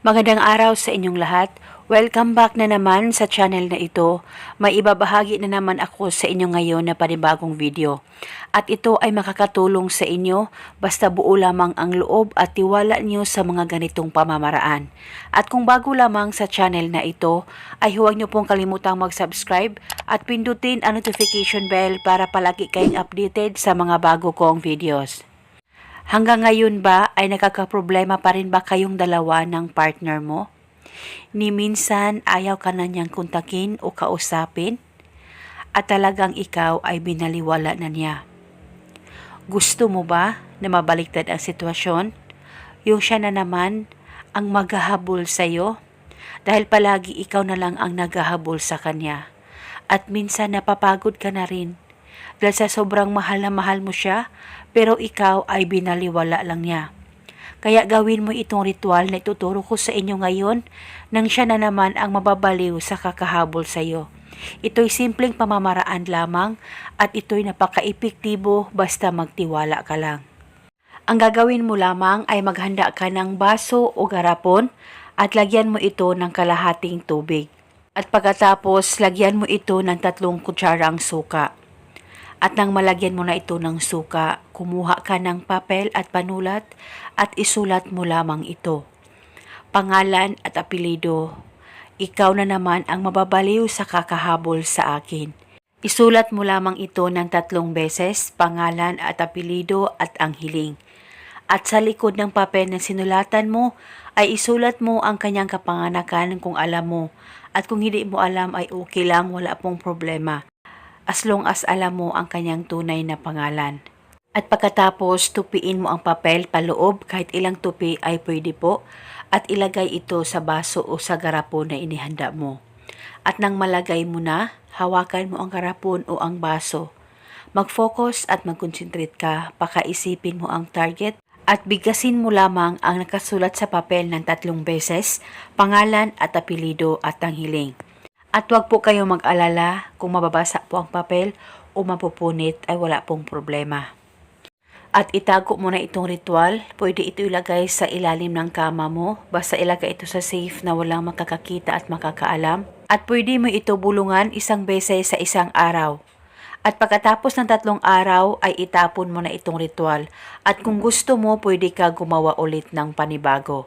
Magandang araw sa inyong lahat. Welcome back na naman sa channel na ito. May ibabahagi na naman ako sa inyo ngayon na panibagong video. At ito ay makakatulong sa inyo basta buo lamang ang loob at tiwala niyo sa mga ganitong pamamaraan. At kung bago lamang sa channel na ito, ay huwag niyo pong kalimutang mag-subscribe at pindutin ang notification bell para palagi kayong updated sa mga bago kong videos. Hanggang ngayon ba ay nakakaproblema pa rin ba kayong dalawa ng partner mo? Ni minsan ayaw ka na niyang kontakin o kausapin? At talagang ikaw ay binaliwala na niya. Gusto mo ba na mabaliktad ang sitwasyon? Yung siya na naman ang maghahabol sa'yo? Dahil palagi ikaw na lang ang naghahabol sa kanya. At minsan napapagod ka na rin dahil sa sobrang mahal na mahal mo siya, pero ikaw ay binaliwala lang niya. Kaya gawin mo itong ritual na ituturo ko sa inyo ngayon nang siya na naman ang mababaliw sa kakahabol sa iyo. Ito'y simpleng pamamaraan lamang at ito'y napaka-epektibo basta magtiwala ka lang. Ang gagawin mo lamang ay maghanda ka ng baso o garapon at lagyan mo ito ng kalahating tubig. At pagkatapos, lagyan mo ito ng tatlong kutsarang suka. At nang malagyan mo na ito ng suka, kumuha ka ng papel at panulat at isulat mo lamang ito. Pangalan at apelido. Ikaw na naman ang mababaliw sa kakahabol sa akin. Isulat mo lamang ito ng tatlong beses, pangalan at apelido at ang hiling. At sa likod ng papel na sinulatan mo, ay isulat mo ang kanyang kapanganakan kung alam mo. At kung hindi mo alam ay okay lang, wala pong problema as long as alam mo ang kanyang tunay na pangalan. At pagkatapos, tupiin mo ang papel paloob kahit ilang tupi ay pwede po at ilagay ito sa baso o sa garapon na inihanda mo. At nang malagay mo na, hawakan mo ang garapon o ang baso. Mag-focus at mag-concentrate ka, pakaisipin mo ang target at bigasin mo lamang ang nakasulat sa papel ng tatlong beses, pangalan at apelido at ang hiling. At huwag po kayo mag-alala kung mababasa po ang papel o mapupunit ay wala pong problema. At itago mo na itong ritual, pwede ito ilagay sa ilalim ng kama mo, basta ilagay ito sa safe na walang makakakita at makakaalam. At pwede mo ito bulungan isang beses sa isang araw. At pagkatapos ng tatlong araw ay itapon mo na itong ritual. At kung gusto mo, pwede ka gumawa ulit ng panibago.